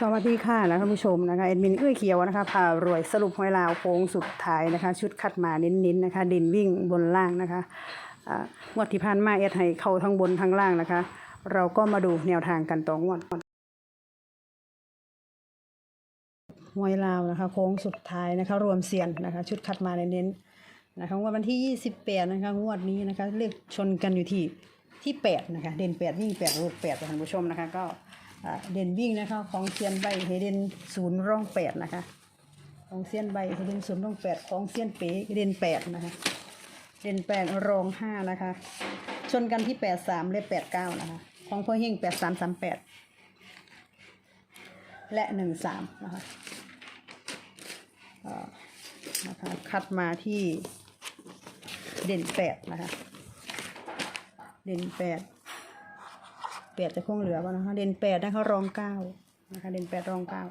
สวัสดีค่ะนะท่านผู้ชมนะคะเอ็ดมินเอื้อเขียวนะคะพารวยสรุปหวยลาวโค้งสุดท้ายนะคะ ชุดคัดมาเน้นๆนะคะ ดินวิ่งบนล่างนะคะอ่างวดที่ผ่านมาเอ็ดให้เข้าทั้งบนทั้งล่างนะคะ เราก็มาดูแนวทางกันต่องวดหวยลาวนะคะโค้งสุดท้ายนะคะรวมเสียนนะคะ ชุดคัดมาเน้นๆนะคะงวดวันที่ 28 นะคะงวดนี้นะคะเลขชนกันอยู่ที่ที่ 8 นะคะ เด่น8วิ่ง8รูด8ท่านผู้ชมนะคะก็ เด่นวิ่งนะคะของเซียนใบเฮเดนศูนย์ร่องแปดนะคะ ของเซียนใบเฮเดนศูนย์ร่องแปดของเซียนเป๋เด่นแปดนะคะ เด่นแปดรองห้านะคะ ชนกันที่แปดสามและแปดเก้านะคะ ของพ่อเฮงแปดสามสามแปดและหนึ่งสามนะคะนะคะคัดมาที่เด่นแปดนะคะ เด่นแปด แปดจะคงเหลือป่ะนะคะเด่นแปดนะคะรองเก้านะคะเด่นแปดรองเก้า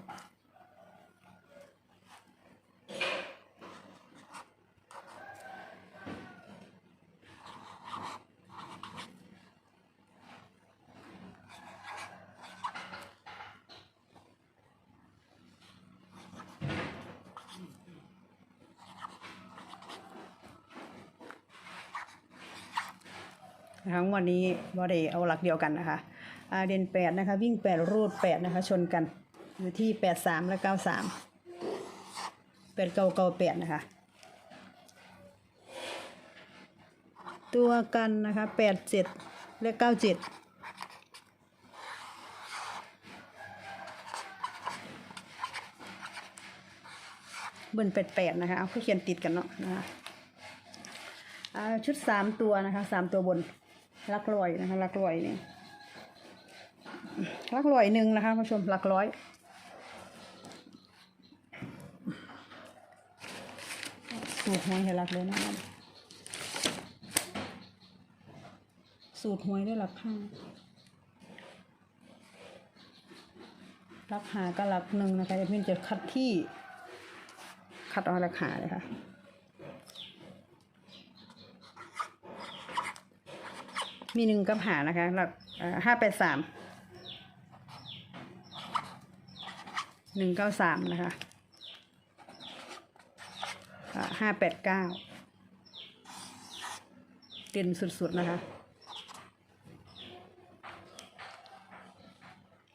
นะคะวันนี้บอดเอาหลักเดียวกันนะคะ อาเด่นแปดนะคะ วิ่งแปดรูดแปดนะคะ ชนกัน อยู่ที่แปดสามและเก้าสามแปดเก้าเก้าแปดนะคะ ตัวกันนะคะแปดเจ็ดและเก้าเจ็ดเบิ้ลแปดแปดนะคะ เอาผู้เขียนติดกันเนาะนะคะชุดสามตัวนะคะสามตัวบนลักลอยนะคะลักลอยเนี่ย ลักลอยหนึ่งนะคะผู้ชมลักร้อยสูตรหวยให้ลักเลยนะครับสูตรหวยได้หลักห้าลักหาก็ลักหนึ่งนะคะเดี๋ยวพี่จะคัดที่คัดเอาราคาเลยค่ะมีหนึ่งกับหานะคะหลักห้าแปดสาม หนึ่งเก้าสามนะคะห้าแปดเก้าเด่นสุดๆนะคะ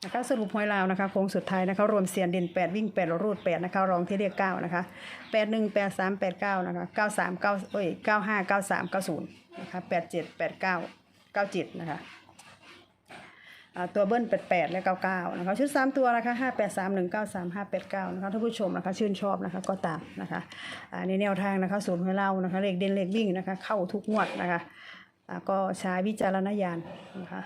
นะคะสรุปหวยลาวนะคะโค้งสุดท้ายนะคะรวมเสียนเด่นแปดวิ่งแปดรูดแปดนะคะรองที่เรียกเก้านะคะแปดหนึ่งแปดสามแปดเก้านะคะเก้าสามเก้าเอ้ยเก้าห้าเก้าสามเก้าศูนย์นะคะแปดเจ็ดแปดเก้าเก้าเจ็ดนะคะ ตัวเบิ้ลแปดแปดและเก้าเก้านะคะชุดสามตัวนะคะห้าแปดสามหนึ่งเก้าสามห้าแปดเก้านะคะท่านผู้ชมนะคะชื่นชอบนะคะก็ตามนะคะในแนวทางนะคะศูนย์หวยเล่านะคะเลขเด่นเลขวิ่งนะคะเข้าทุกงวดนะคะก็ใช้วิจารณญาณนะคะ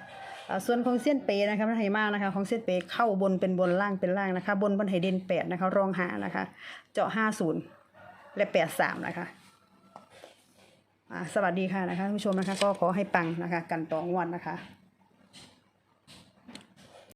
ส่วนของเส้นเปนะคะมันไหมากนะคะของเส้นเปเข้าบนเป็นบนล่างเป็นล่างนะคะ บนบนไหเด่นแปดนะคะรองหานะคะเจาะห้าศูนย์และแปดสามนะคะสวัสดีค่ะนะคะท่านผู้ชมนะคะก็ขอให้ปังนะคะกันต่องวันนะคะ